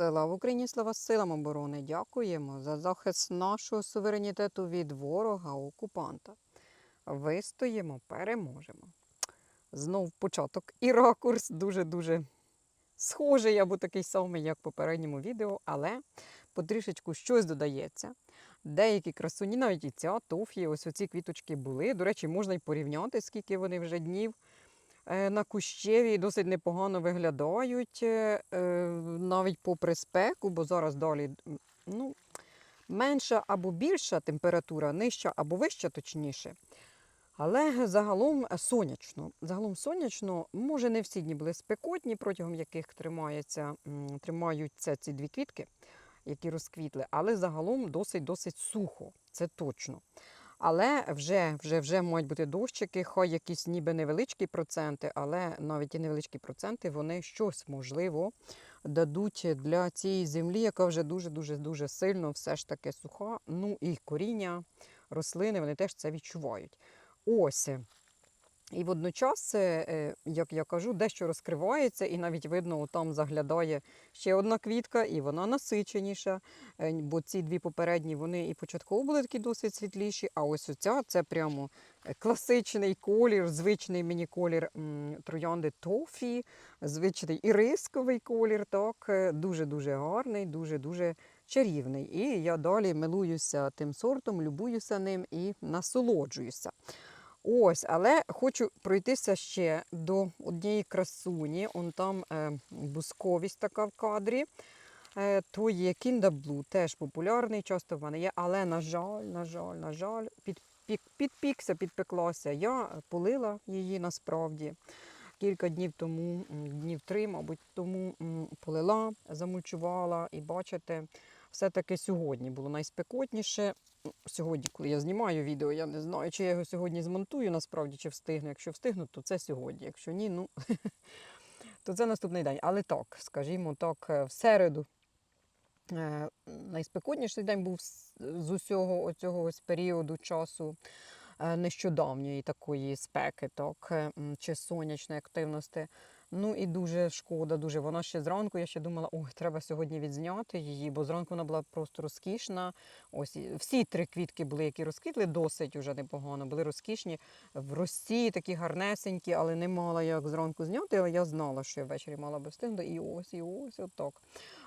Слава Україні, слава силам оборони! Дякуємо за захист нашого суверенітету від ворога окупанта. Вистоїмо, переможемо. Знов початок і ракурс дуже-дуже схожий або такий самий, як в попередньому відео, але потрішечку щось додається. Деякі красуні, навіть і ця тофі, ось оці квіточки були. До речі, можна й порівняти, скільки вони вже днів на кущеві досить непогано виглядають, е, е, навіть попри спеку, бо зараз далі ну, менша або більша температура, нижча або вища, точніше. Але загалом сонячно. Загалом сонячно, може, не всі дні були спекотні, протягом яких тримається, тримаються ці дві квітки, які розквітли, але загалом досить-досить сухо, це точно. Але вже, вже, вже мають бути дощики, хай якісь ніби невеличкі проценти, але навіть і невеличкі проценти вони щось можливо дадуть для цієї землі, яка вже дуже-дуже дуже сильно все ж таки суха. Ну і коріння, рослини, вони теж це відчувають. Ось. І водночас, е, е, як я кажу, дещо розкривається, і навіть видно, там заглядає ще одна квітка, і вона насиченіша. Е, Бо ці дві попередні вони і початково були такі досить світліші. А ось оця це прямо класичний колір, звичний мені колір троянди тофі, звичний ірисковий колір. Так, дуже-дуже гарний, дуже-дуже чарівний. І я далі милуюся тим сортом, любуюся ним і насолоджуюся. Ось, але хочу пройтися ще до однієї красуні. Он там е, бусковість така в кадрі. Е, то є Кіндаблу, теж популярний, часто в мене є, але, на жаль, на жаль, на жаль, під, пік, підпікся, підпеклася. Я полила її насправді. Кілька днів тому, днів три, мабуть, тому полила, замульчувала і бачите, все-таки сьогодні було найспекотніше. Сьогодні, коли я знімаю відео, я не знаю, чи я його сьогодні змонтую насправді, чи встигну. Якщо встигну, то це сьогодні. Якщо ні, ну то це наступний день. Але так, скажімо так, е, в середу е, найспекотніший день був з- усього оцього ось періоду часу е, нещодавньої такої спеки, так, чи сонячної активності. Ну і дуже шкода, дуже. Вона ще зранку, я ще думала, ой, треба сьогодні відзняти її, бо зранку вона була просто розкішна. Ось всі три квітки були, які розквітли, досить уже непогано, були розкішні. В рості такі гарнесенькі, але не мала як зранку зняти, але я знала, що я ввечері мала би встигнути. І ось, і ось, отак.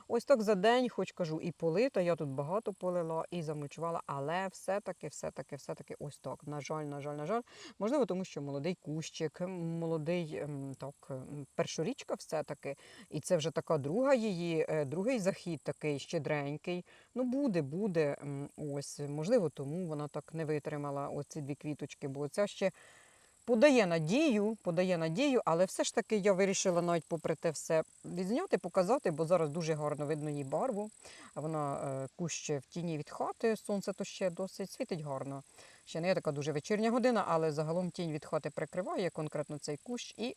Ось так за день, хоч кажу, і полита, я тут багато полила і замульчувала, але все-таки, все-таки, все-таки ось так. На жаль, на жаль, на жаль. Можливо, тому що молодий кущик, молодий так, першорічка все-таки. І це вже така друга її, е, другий захід такий щедренький. Ну, буде, буде. Ось, можливо, тому вона так не витримала оці дві квіточки, бо ця ще подає надію, подає надію, але все ж таки я вирішила навіть попри те все відзняти, показати, бо зараз дуже гарно видно її барву. Вона е, куще в тіні від хати, сонце то ще досить світить гарно. Ще не є така дуже вечірня година, але загалом тінь від хати прикриває конкретно цей кущ і.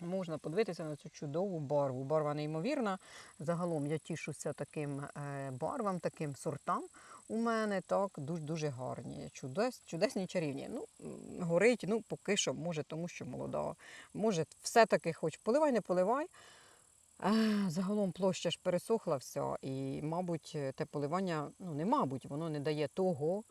Можна подивитися на цю чудову барву. Барва неймовірна. Загалом я тішуся таким е, барвам, таким сортам у мене. Так, дуже дуже гарні, чудес, чудесні чарівні. Ну, горить, ну поки що, може, тому що молода. Може, все-таки хоч поливай, не поливай. Загалом площа ж пересохла вся, і, мабуть, те поливання, ну не мабуть, воно не дає того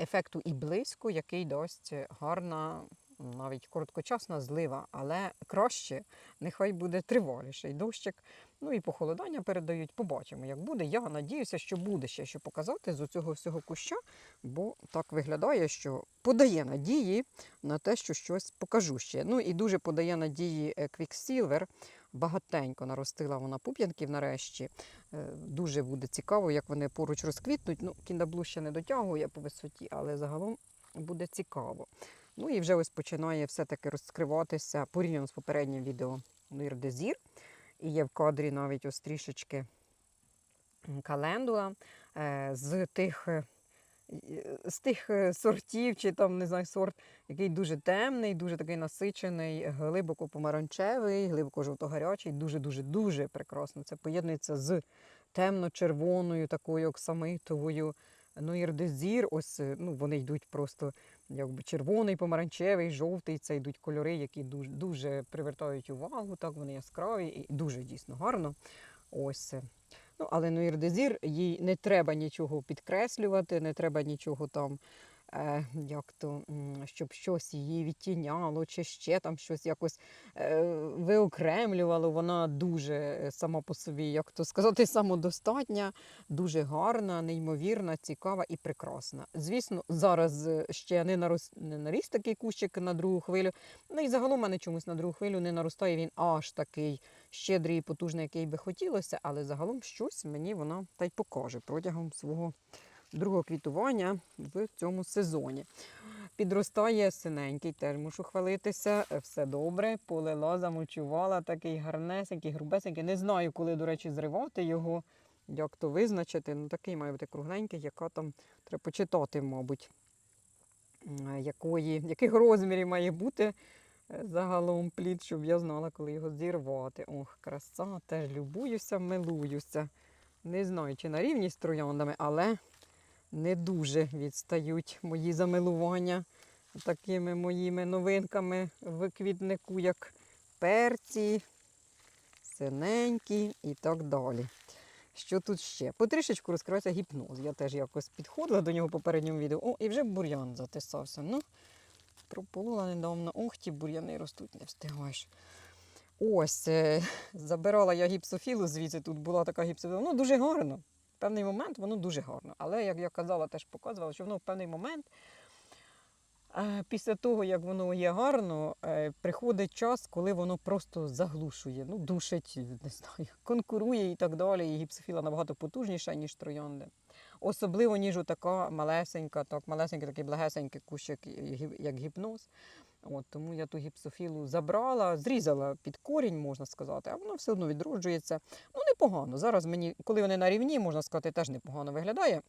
ефекту і близько, який дасть гарна, навіть короткочасна злива, але краще, нехай буде триваліший дощик. Ну і похолодання передають. Побачимо, як буде. Я надіюся, що буде ще що показати з цього всього куща, бо так виглядає, що подає надії на те, що щось покажу ще. Ну і дуже подає надії е, Quicksilver. Багатенько наростила вона пуп'янків нарешті. Е, Дуже буде цікаво, як вони поруч розквітнуть. Ну, кіндаблу ще не дотягує по висоті, але загалом буде цікаво. Ну і вже ось починає все-таки розкриватися порівняно з попереднім відео Нир Дезір. І є в кадрі навіть ось трішечки календула е, з тих. е, З тих е, сортів, чи там не знаю, сорт, який дуже темний, дуже такий насичений, глибоко помаранчевий, глибоко жовто-гарячий, дуже-дуже дуже прекрасно. Це поєднується з темно-червоною, такою оксамитовою. Ну, ірдезір, ось ну, вони йдуть просто якби червоний, помаранчевий, жовтий. Це йдуть кольори, які дуже, дуже привертають увагу. Так вони яскраві і дуже дійсно гарно. Ось. Ну, але Нуїр Дезір, їй не треба нічого підкреслювати, не треба нічого там, як то, щоб щось її відтіняло, чи ще там щось якось е, виокремлювало. Вона дуже е, сама по собі, як то сказати, самодостатня, дуже гарна, неймовірна, цікава і прекрасна. Звісно, зараз е, ще не нарос, не наріс такий кущик на другу хвилю. Ну і загалом мене чомусь на другу хвилю не наростає він аж такий щедрий і потужний, який би хотілося, але загалом щось мені вона та й покаже протягом свого другого квітування в цьому сезоні. Підростає синенький, теж мушу хвалитися. Все добре, полила, замочувала, такий гарнесенький, грубесенький. Не знаю, коли, до речі, зривати його, як то визначити. Ну, такий має бути кругленький, яка там треба почитати, мабуть, якої, яких розмірів має бути е, загалом плід, щоб я знала, коли його зірвати. Ох, краса, теж любуюся, милуюся. Не знаю, чи на рівні з трояндами, але не дуже відстають мої замилування такими моїми новинками в квітнику, як перці, синенькі і так далі. Що тут ще? Потрішечку розкривається гіпноз. Я теж якось підходила до нього в попередньому відео. О, і вже бур'ян затисався. Ну, прополола недавно. Ох, ті бур'яни ростуть, не встигаєш. Ось, е, забирала я гіпсофілу звідси, тут була така гіпсофіла. Ну, дуже гарно. Певний момент воно дуже гарно. Але, як я казала, теж показувала, що воно в певний момент, е, після того, як воно є гарно, е, приходить час, коли воно просто заглушує, ну, душить, не знаю, конкурує і так далі. І гіпсофіла набагато потужніша, ніж троянди. Особливо, ніж така малесенька, так, малесенький такий благесенький кущик, як гіпноз. От, тому я ту гіпсофілу забрала, зрізала під корінь, можна сказати, а воно все одно відроджується. Ну, непогано. Зараз мені, коли вони на рівні, можна сказати, теж непогано виглядає.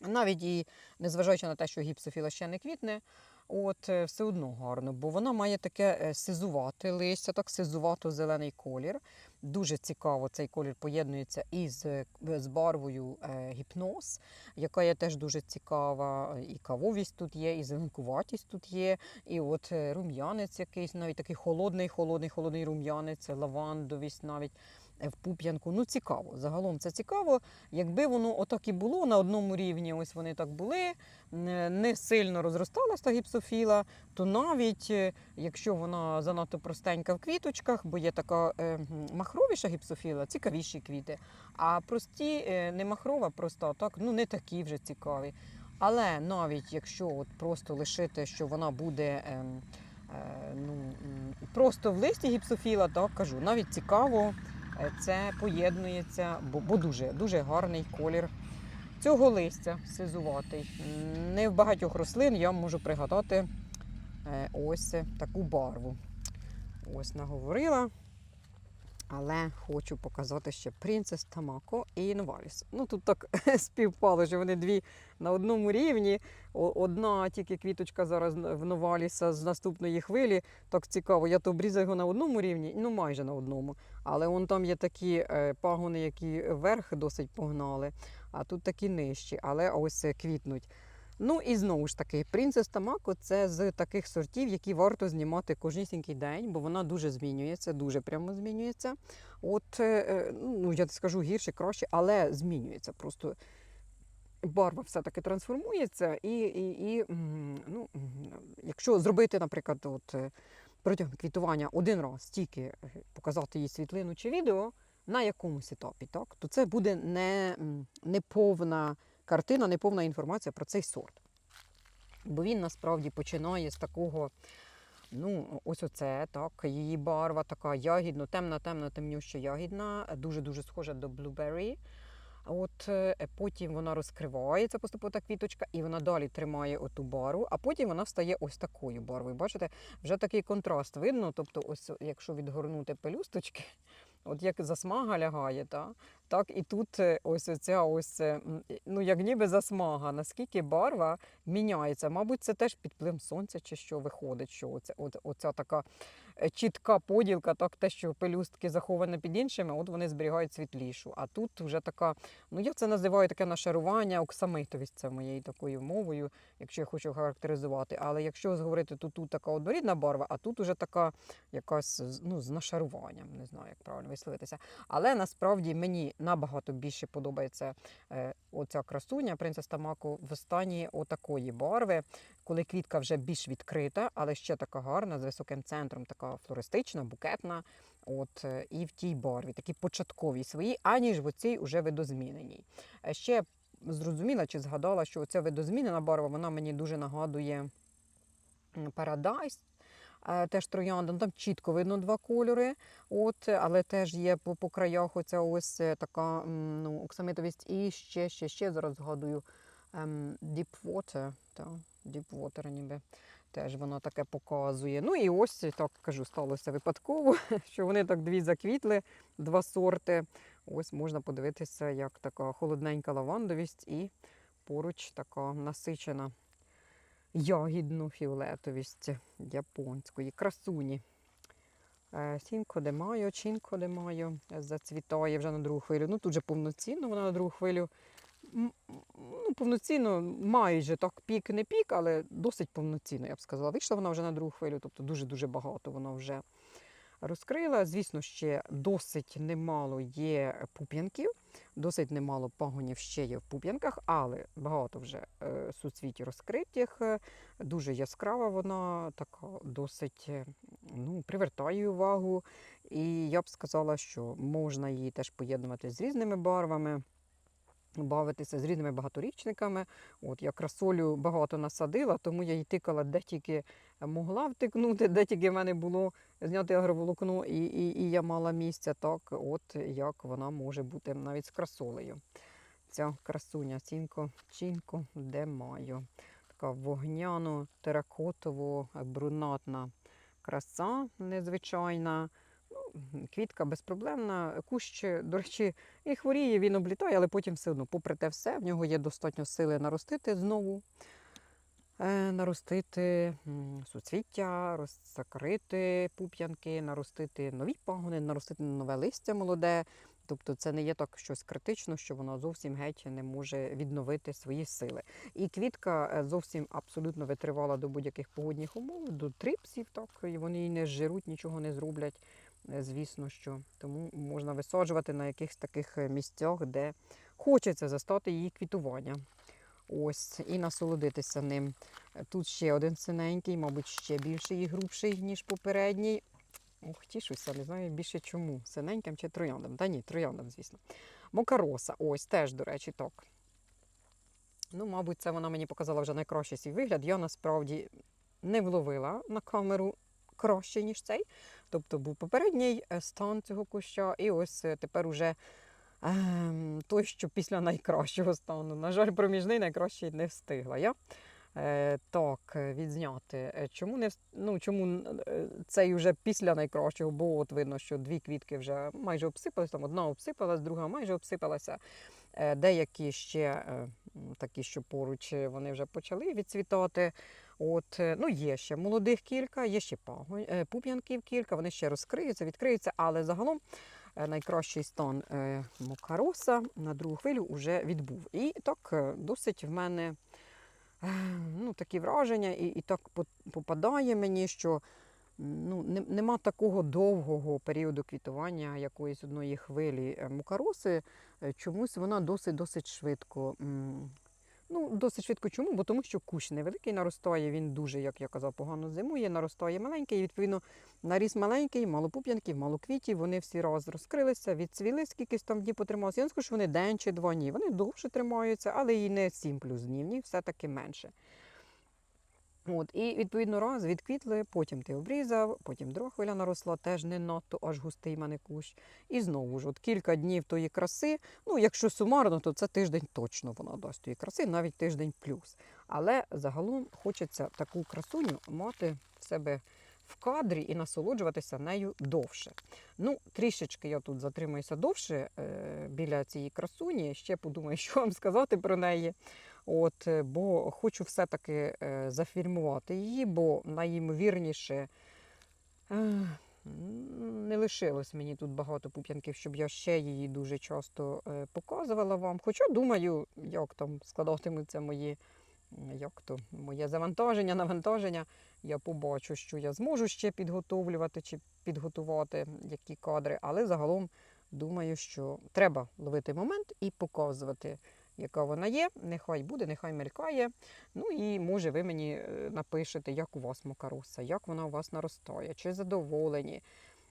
Навіть і незважаючи на те, що гіпсофіла ще не квітне, от е, все одно гарно, бо вона має таке е, сизувате листя, так сизувато-зелений колір. Дуже цікаво цей колір поєднується із е, з барвою е, гіпноз, яка є теж дуже цікава. І кавовість тут є, і зеленкуватість тут є, і от е, рум'янець якийсь, навіть такий холодний, холодний, холодний рум'янець, лавандовість навіть в пуп'янку. Ну, цікаво. Загалом це цікаво. Якби воно отак і було на одному рівні, ось вони так були, не сильно розросталася та гіпсофіла, то навіть е, якщо вона занадто простенька в квіточках, бо є така е, махровіша гіпсофіла, цікавіші квіти. А прості, е, не махрова, проста, так, ну не такі вже цікаві. Але навіть якщо от просто лишити, що вона буде ем, е, ну, просто в листі гіпсофіла, так кажу, навіть цікаво це поєднується, бо, бо дуже, дуже гарний колір цього листя сизуватий. Не в багатьох рослин я можу пригадати е, ось таку барву. Ось наговорила. Але хочу показати ще Принцес Тамако і Інваліс. Ну тут так співпало, що вони дві на одному рівні. Одна тільки квіточка зараз в Новаліса з наступної хвилі. Так цікаво. Я то обрізав його на одному рівні, ну майже на одному. Але вон там є такі е, пагони, які вверх досить погнали, а тут такі нижчі, але ось е, квітнуть. Ну і знову ж таки, принцес Тамако це з таких сортів, які варто знімати кожнісінький день, бо вона дуже змінюється, дуже прямо змінюється. От, е, ну я скажу гірше, краще, але змінюється. Просто барва все-таки трансформується, і, і, і ну, якщо зробити, наприклад, от, е, протягом квітування один раз тільки е, показати їй світлину чи відео на якомусь етапі, так, то це буде не, м, неповна картина, неповна інформація про цей сорт. Бо він насправді починає з такого. Ну, ось оце, так, її барва така ягідно, темна, темна, темнюща ягідна, дуже-дуже схожа до blueberry. От е, потім вона розкривається поступово та квіточка, і вона далі тримає оту барву, а потім вона стає ось такою барвою. Бачите, вже такий контраст видно. Тобто, ось якщо відгорнути пелюсточки, от як засмага лягає, та, так і тут е, ось оця ось, е, ну як ніби засмага, наскільки барва міняється. Мабуть, це теж під впливом сонця чи що виходить, що оця, оця така е, чітка поділка, так те, що пелюстки заховані під іншими, от вони зберігають світлішу. А тут вже така, ну я це називаю таке нашарування, оксамитовість, це моєю такою мовою, якщо я хочу характеризувати. Але якщо говорити, то тут така однорідна барва, а тут уже така якась ну, з нашаруванням, не знаю, як правильно висловитися. Але насправді мені набагато більше подобається е, оця красуня принцес Тамако в стані отакої барви, коли квітка вже більш відкрита, але ще така гарна, з високим центром, така флористична, букетна. От е, і в тій барві, такі початкові свої, аніж в оцій уже видозміненій. Е, Ще зрозуміла чи згадала, що оця видозмінена барва, вона мені дуже нагадує Paradise. Е, Теж троянда, ну, там чітко видно два кольори, от, але теж є по, по краях оця ось е, така ну, оксамитовість. І ще, ще, ще зараз згадую ем, Deep Water, та, Deep Water ніби теж воно таке показує. Ну і ось так кажу, сталося випадково, що вони так дві заквітли, два сорти. Ось можна подивитися, як така холодненька лавандовість і поруч така насичена ягідну фіолетовість японської красуні. Е, Сінко де маю, Чінко де маю, зацвітає вже на другу хвилю. Ну тут же повноцінно вона на другу хвилю. Ну, повноцінно, майже так пік, не пік, але досить повноцінно, я б сказала. Вийшла вона вже на другу хвилю, тобто дуже-дуже багато вона вже розкрила. Звісно, ще досить немало є пуп'янків, досить немало пагонів ще є в пуп'янках, але багато вже е, суцвіті розкритих. Дуже яскрава вона, така досить е, ну, привертає увагу. І я б сказала, що можна її теж поєднувати з різними барвами. Бавитися з різними багаторічниками. От я красолю багато насадила, тому я її тикала де тільки могла втикнути, де тільки в мене було зняти агроволокно, і, і, і я мала місця, так от як вона може бути навіть з красолею. Ця красуня Сінко Чінко де маю. Така вогняно-теракотово брунатна краса незвичайна. Квітка безпроблемна. Кущ, до речі, і хворіє, він облітає, але потім все одно, попри те все, в нього є достатньо сили наростити знову, е, наростити суцвіття, розсакрити пуп'янки, наростити нові пагони, наростити нове листя молоде. Тобто це не є так щось критично, що вона зовсім геть не може відновити свої сили. І квітка е, зовсім абсолютно витривала до будь-яких погодних умов, до трипсів, так, і вони не зжируть, нічого не зроблять. Е, Звісно, що тому можна висаджувати на якихось таких е, місцях, де хочеться застати її квітування. Ось, і насолодитися ним. Е, Тут ще один синенький, мабуть, ще більший і грубший, ніж попередній. Ох, тішуся, не знаю більше чому. Синеньким чи трояндом. Та ні, трояндом, звісно. Мокароса, ось теж, до речі, так. Ну, мабуть, це вона мені показала вже найкращий свій вигляд. Я насправді не вловила на камеру краще, ніж цей. Тобто був попередній е, стан цього куща, і ось е, тепер уже ем, той, що після найкращого стану. На жаль, проміжний найкращий не встигла я. Е, так, відзняти. Чому не ну, чому цей вже після найкращого, бо от видно, що дві квітки вже майже обсипалися, там одна обсипалась, друга майже обсипалася. Деякі ще такі, що поруч вони вже почали відцвітати. От, е, ну, є ще молодих кілька, є ще е, пуп'янків кілька, вони ще розкриються, відкриються, але загалом е, найкращий стан Мокароса на другу хвилю вже відбув. І так досить в мене ну, такі враження, і, і так попадає мені, що ну, не- нема такого довгого періоду квітування якоїсь одної хвилі мукароси. Чомусь вона досить-досить швидко. Ну, досить швидко чому? Бо тому що кущ невеликий наростає, він дуже, як я казав, погано зимує, наростає маленький, і відповідно наріс маленький, мало пуп'янків, мало квітів, вони всі раз розкрилися, відцвіли, скількись там днів потрималося. Я не скажу, що вони день чи два дні. Вони довше тримаються, але і не 7 плюс днів, ні, все-таки менше. От, і відповідно раз відквітли, потім ти обрізав, потім друга хвиля наросла, теж не надто аж густий мене кущ. І знову ж от кілька днів тої краси. Ну, якщо сумарно, то це тиждень точно вона дасть тої краси, навіть тиждень плюс. Але загалом хочеться таку красуню мати в себе в кадрі і насолоджуватися нею довше. Ну, трішечки я тут затримуюся довше е, біля цієї красуні. Ще подумаю, що вам сказати про неї. От, е, бо хочу все-таки е, зафільмувати її, бо найімовірніше. Не лишилось мені тут багато пуп'янків, щоб я ще її дуже часто е, показувала вам. Хоча думаю, як там складатимуться мої, як то, моє завантаження, навантаження. Я побачу, що я зможу ще підготовлювати чи підготувати які кадри, але загалом думаю, що треба ловити момент і показувати, яка вона є. Нехай буде, нехай мелькає. Ну і може ви мені е, напишете, як у вас макароса, як вона у вас наростає, чи задоволені.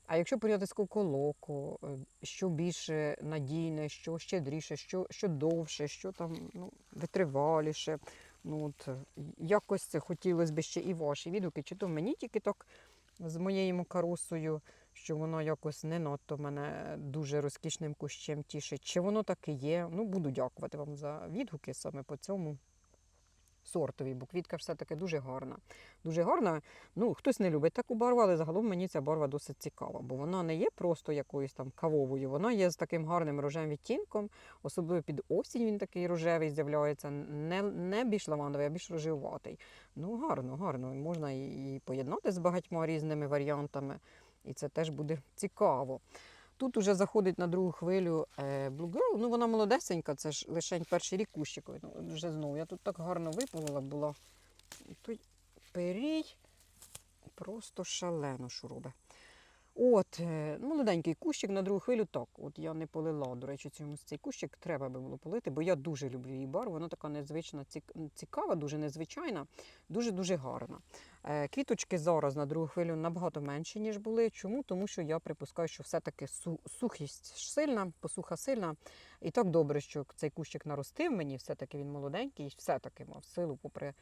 А якщо порівняти з коколоко, е, що більше надійне, що щедріше, що, що довше, що там ну, витриваліше. Ну, от, е, якось це хотілося б ще і ваші відгуки, чи то мені тільки так з моєю макаросою, що воно якось не надто мене дуже розкішним кущем тішить, чи воно так і є. Ну, буду дякувати вам за відгуки саме по цьому сортові, бо квітка все-таки дуже гарна. Дуже гарна. Ну, хтось не любить таку барву, але загалом мені ця барва досить цікава, бо вона не є просто якоюсь там кавовою, вона є з таким гарним рожевим відтінком, особливо під осінь він такий рожевий з'являється, не, не більш лавандовий, а більш рожевуватий. Ну, гарно, гарно. Можна і поєднати з багатьма різними варіантами, і це теж буде цікаво. Тут уже заходить на другу хвилю е, Blue Girl. Ну, вона молодесенька, це ж лише перший рік кущиковий. Ну, вже знову. Я тут так гарно випалила була. Той перій просто шалено що робить. От, е, молоденький кущик на другу хвилю, так. От я не полила, до речі, цьому цей кущик треба би було полити, бо я дуже люблю її барву. Вона така незвична, цікава, дуже незвичайна, дуже-дуже гарна. Е, Квіточки зараз на другу хвилю набагато менші, ніж були. Чому? Тому що я припускаю, що все-таки сухість сильна, посуха сильна. І так добре, що цей кущик наростив мені, все-таки він молоденький, все-таки мав силу, попри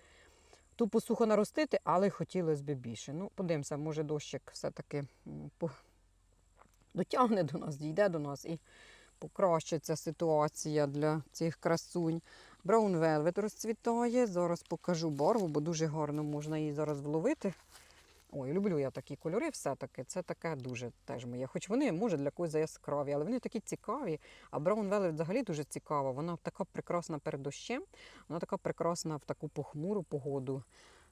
ту посуху наростити, але хотілося б більше. Ну, подивимося, може дощик все-таки дотягне до нас, дійде до нас і покращиться ситуація для цих красунь. Браун Velvet розцвітає. Зараз покажу барву, бо дуже гарно можна її зараз вловити. Ой, люблю я такі кольори все-таки. Це таке дуже теж моє. Хоч вони, може, для когось яскраві, але вони такі цікаві. А Браун Velvet взагалі дуже цікава. Вона така прекрасна перед дощем, вона така прекрасна в таку похмуру погоду.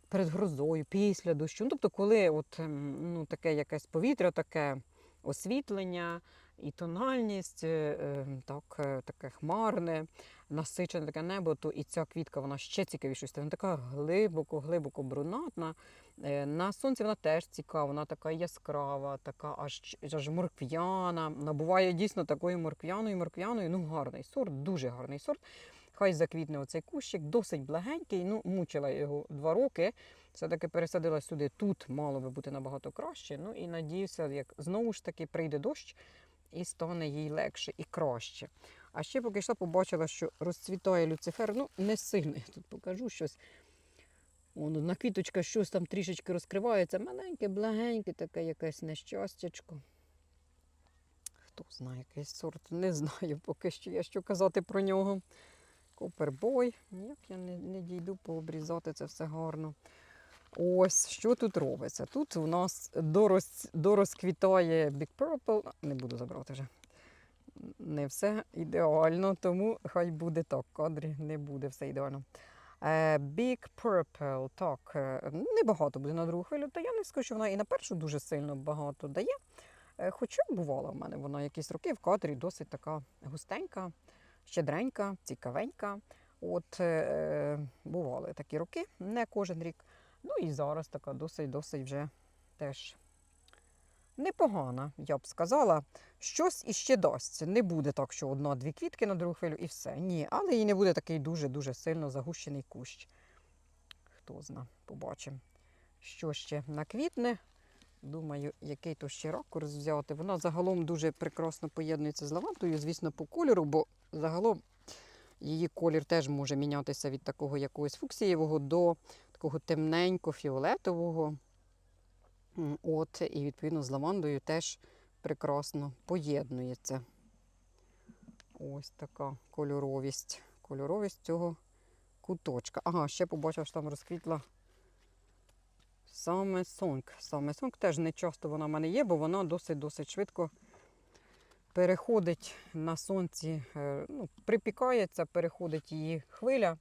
Перед грозою, після дощу. Ну, тобто, коли от, ем, ну, таке якесь повітря, таке освітлення і тональність, е, е, так, е, таке хмарне, насичене таке небо, то і ця квітка вона ще цікавіше. Вона така глибоко, глибоко брунатна. Е, На сонці вона теж цікава, вона така яскрава, така аж, аж моркв'яна. Вона буває дійсно такою моркв'яною, моркв'яною. Ну, гарний сорт, дуже гарний сорт. Хай заквітне оцей кущик, досить благенький. Ну, мучила його два роки. Все-таки пересадила сюди. Тут мало би бути набагато краще. Ну і надіюся, як знову ж таки прийде дощ і стане їй легше і краще. А ще поки йшла, побачила, що розцвітає люцифер. Ну, не сильно. Я тут покажу щось. Вон, на квіточка щось там трішечки розкривається. Маленьке, благеньке, таке якесь нещастячко. Хто знає, який сорт, не знаю поки що я що казати про нього. Копербой. Ніяк я не, не дійду пообрізати це все гарно. Ось що тут робиться. Тут у нас дорозквітає Big Purple. Не буду забрати вже. Не все ідеально, тому хай буде так. Кадрі не буде все ідеально. Е, Big Purple, так, е, небагато буде на другу хвилю, та я не скажу, що вона і на першу дуже сильно багато дає. Е, Хоча бувала в мене вона якісь роки в кадрі досить така густенька, щедренька, цікавенька. От бували такі роки, не кожен рік. Ну і зараз така досить-досить вже теж непогана, я б сказала. Щось іще дасть. Не буде так, що одна-дві квітки на другу хвилю і все. Ні, але і не буде такий дуже-дуже сильно загущений кущ. Хто зна, побачимо, що ще наквітне. Думаю, який то ще ракурс взяти. Вона загалом дуже прекрасно поєднується з лавандою, звісно, по кольору, бо загалом її колір теж може мінятися від такого якогось фуксієвого до такого темненько-фіолетового. От, і відповідно з лавандою теж прекрасно поєднується. Ось така кольоровість. Кольоровість цього куточка. Ага, ще побачив, що там розквітла Саме сонг. Саме сонг теж не часто вона в мене є, бо вона досить-досить швидко переходить на сонці, е, ну, припікається, переходить її хвиля.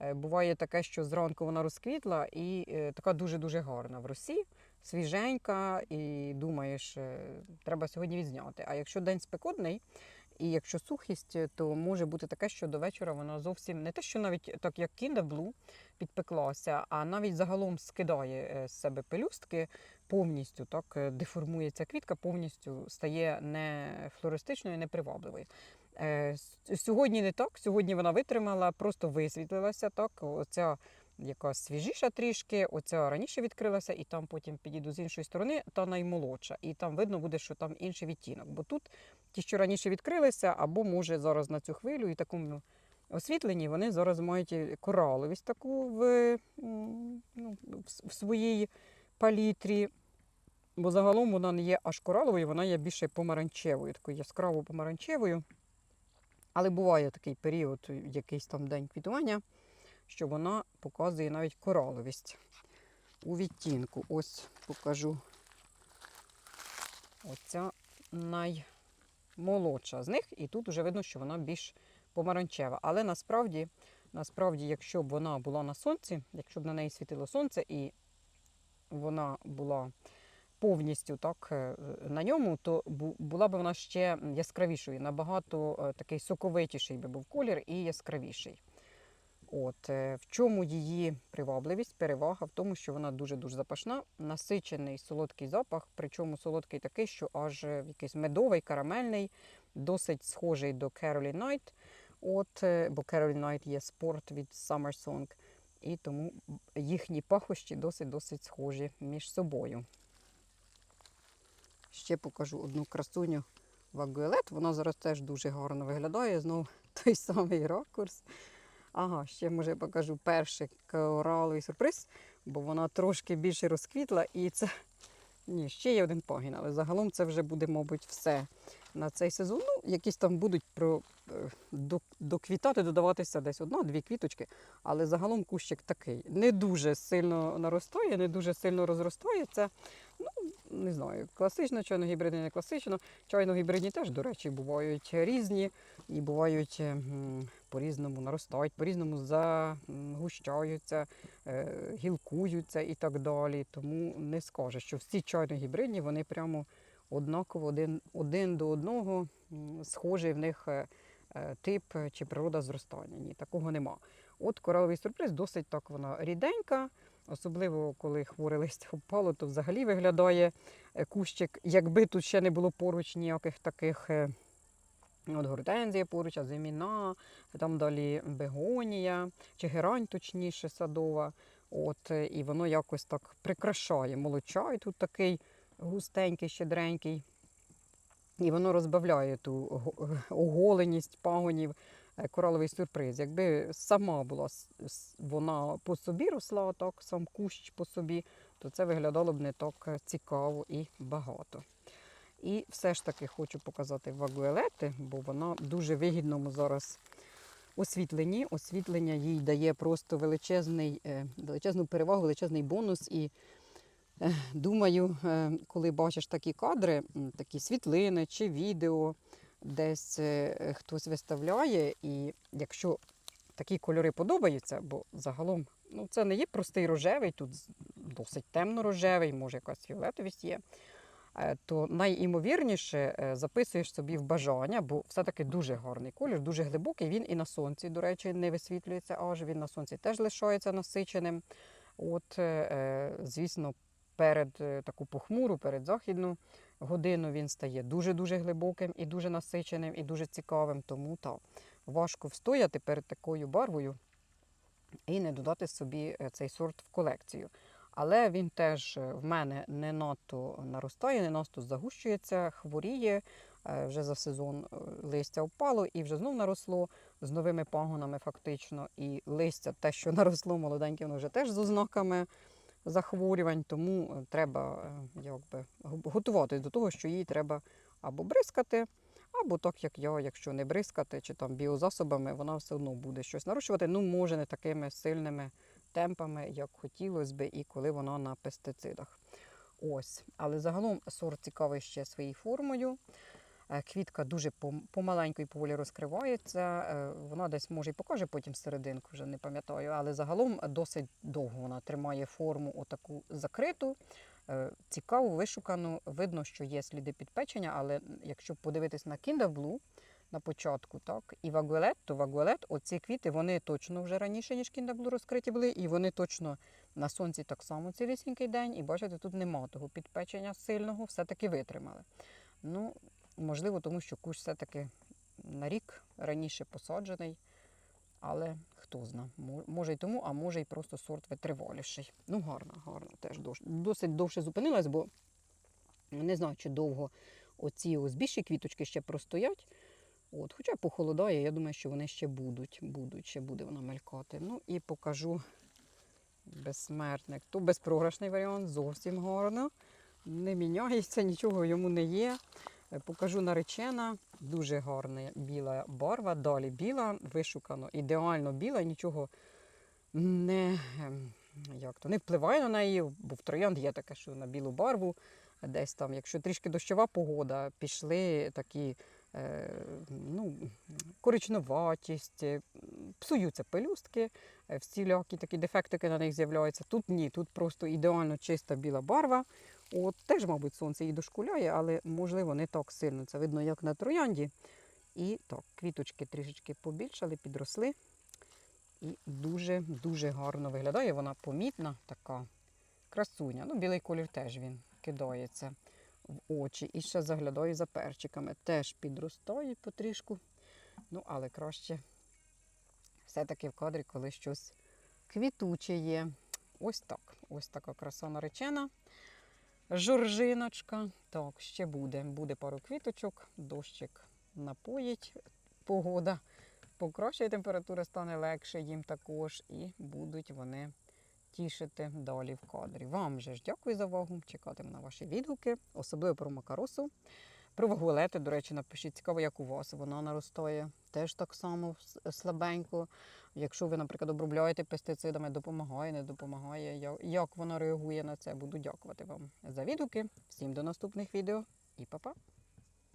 Е, Буває таке, що зранку вона розквітла і е, така дуже-дуже гарна в росі, свіженька, і думаєш, е, треба сьогодні відзняти. А якщо день спекотний, і якщо сухість, то може бути таке, що до вечора вона зовсім не те, що навіть так як Kinder Blue підпеклася, а навіть загалом скидає е, з себе пелюстки повністю, так е, деформується квітка, повністю стає не флористичною, не привабливою. Е, Сьогодні не так. Сьогодні вона витримала, просто висвітлилася. Так, оця яка свіжіша трішки, оця раніше відкрилася, і там потім підійду з іншої сторони, та наймолодша. І там видно буде, що там інший відтінок. Бо тут ті, що раніше відкрилися, або може зараз на цю хвилю і такому освітленні, вони зараз мають кораловість таку в, ну, в своїй палітрі. Бо загалом вона не є аж кораловою, вона є більше помаранчевою, такою яскраво помаранчевою. Але буває такий період, якийсь там день квітування, що вона показує навіть кораловість у відтінку. Ось покажу. Оця наймолодша з них, і тут вже видно, що вона більш помаранчева. Але насправді, насправді, якщо б вона була на сонці, якщо б на неї світило сонце і вона була повністю так е, на ньому, то була б вона ще яскравішою, набагато е, такий соковитіший би був колір і яскравіший. От, е, в чому її привабливість, перевага в тому, що вона дуже-дуже запашна, насичений солодкий запах, причому солодкий такий, що аж е, якийсь медовий, карамельний, досить схожий до Caroline Knight. От, е, бо Caroline Knight є спорт від Summer Song, і тому їхні пахощі досить-досить схожі між собою. Ще покажу одну красуню Вагуелет. Вона зараз теж дуже гарно виглядає. Знову той самий ракурс. Ага, ще може покажу перший кораловий сюрприз, бо вона трошки більше розквітла. І це ні, ще є один пагін, але загалом це вже буде, мабуть, все на цей сезон. Ну, якісь там будуть про, е, доквітати, додаватися десь одна-дві квіточки, але загалом кущик такий. Не дуже сильно наростає, не дуже сильно розростається. Не знаю, класично, чайно-гібридний, не класично. Чайно-гібридні теж, до речі, бувають різні і бувають е, по-різному наростають, по-різному загущаються, е, гілкуються і так далі. Тому не скажеш, що всі чайно-гібридні, вони прямо однаково один, один до одного схожий в них е, е, тип чи природа зростання. Ні, такого нема. От кораловий сюрприз досить так вона ріденька. Особливо, коли хворе листя впало, то взагалі виглядає е, кущик, якби тут ще не було поруч ніяких таких е, от гортензія поруч, а зиміна, там далі бегонія, чи герань, точніше, садова. От, е, і воно якось так прикрашає. Молочай тут такий густенький, щедренький. І воно розбавляє ту оголеність пагонів, кораловий сюрприз. Якби сама була вона по собі росла, так, сам кущ по собі, то це виглядало б не так е, цікаво і багато. І все ж таки хочу показати вагуелети, бо вона в дуже вигідному зараз освітленні. Освітлення їй дає просто величезний, е, величезну перевагу, величезний бонус. І е, думаю, е, коли бачиш такі кадри, такі світлини чи відео, десь е, хтось виставляє, і якщо такі кольори подобаються, бо загалом ну, це не є простий рожевий, тут досить темно-рожевий, може якась фіолетовість є. е, То найімовірніше е, записуєш собі в бажання, бо все-таки дуже гарний колір, дуже глибокий. Він і на сонці, до речі, не висвітлюється аж. Він на сонці теж лишається насиченим. От, звісно, перед е, таку похмуру, перед західну годину він стає дуже-дуже глибоким і дуже насиченим, і дуже цікавим. Тому так, важко встояти перед такою барвою і не додати собі е, цей сорт в колекцію. Але він теж е, в мене не надто наростає, не надто загущується, хворіє. Вже за сезон листя впало і вже знов наросло з новими пагонами, фактично. І листя, те, що наросло молоденьке, воно вже теж з ознаками захворювань. Тому е, треба е, якби, готуватись до того, що їй треба або бризкати, або так, як я, якщо не бризкати, чи там біозасобами, вона все одно буде щось нарощувати. Ну, може, не такими сильними темпами, як хотілося би, і коли воно на пестицидах. Ось, але загалом сорт цікавий ще своєю формою. Е, Квітка дуже пом- помаленьку і поволі розкривається. Е, Вона десь може і покаже потім серединку, вже не пам'ятаю, але загалом досить довго вона тримає форму отаку закриту, е, цікаву, вишукану. Видно, що є сліди підпечення, але якщо подивитись на Kinder на початку, так, і вагуелет, то вагуелет, оці квіти, вони точно вже раніше, ніж Blue розкриті були, і вони точно на сонці так само цілісінький день. І бачите, тут нема того підпечення сильного, все-таки витримали. Ну, можливо, тому що кущ все-таки на рік раніше посаджений, але хто зна, може й тому, а може й просто сорт витриваліший. Ну, гарно, гарно. Теж дос- досить довше зупинилась, бо не знаю, чи довго оці ось більші квіточки ще простоять. От, хоча похолодає, я думаю, що вони ще будуть, будуть, ще буде вона мелькати. Ну і покажу безсмертник. То безпрограшний варіант, зовсім гарно. Не міняється, нічого йому не є. Покажу наречена, дуже гарна біла барва, далі біла, вишукано, ідеально біла, нічого не, ем, як то, не впливає на неї, бо в троянд є таке, що на білу барву, десь там, якщо трішки дощова погода, пішли такі е, ну, коричневатість, е, псуються пелюстки, е, всілякі такі дефектики на них з'являються. Тут ні, тут просто ідеально чиста біла барва. От теж, мабуть, сонце її дошкуляє, але можливо не так сильно. Це видно, як на троянді. І так, квіточки трішечки побільшали, підросли. І дуже-дуже гарно виглядає. Вона помітна, така красуня. Ну, білий колір теж він кидається в очі. І ще заглядаю за перчиками. Теж підростають потрішку. Ну, але краще все-таки в кадрі, коли щось квітуче є. Ось так. Ось така краса наречена. Жоржиночка. Так, ще буде. Буде пару квіточок, дощик напоїть, погода покращає, температура стане легше їм також, і будуть вони тішити далі в кадрі. Вам же ж дякую за увагу. Чекатиму на ваші відгуки, особливо про макаросу. Про вагулети, до речі, напишіть цікаво, як у вас воно наростає. Теж так само слабенько. Якщо ви, наприклад, обробляєте пестицидами, допомагає, не допомагає. Як воно реагує на це, буду дякувати вам за відгуки. Всім до наступних відео і па-па!